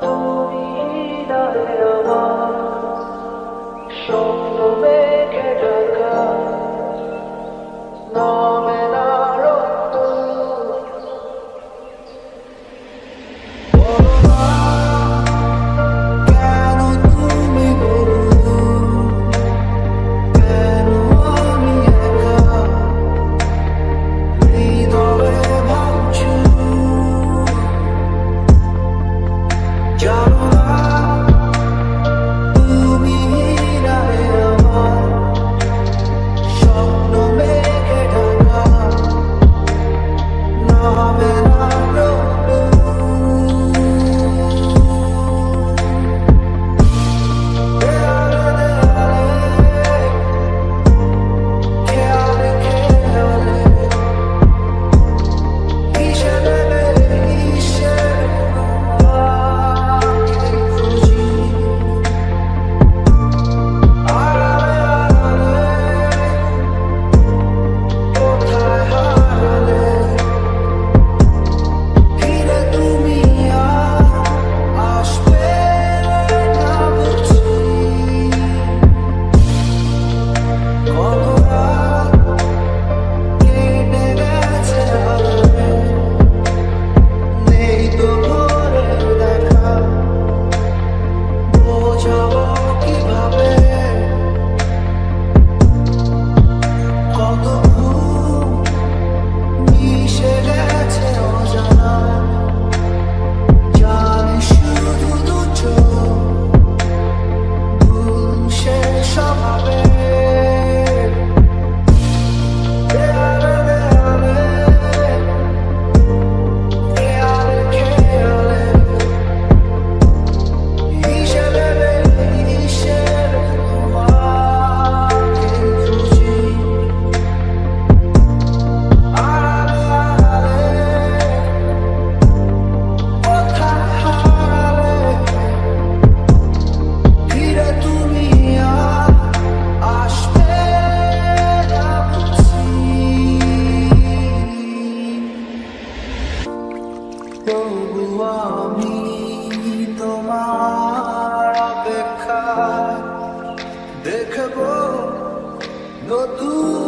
তুমি হৃদয়ের আমি তোমার অপেক্ষা দেখব নতুন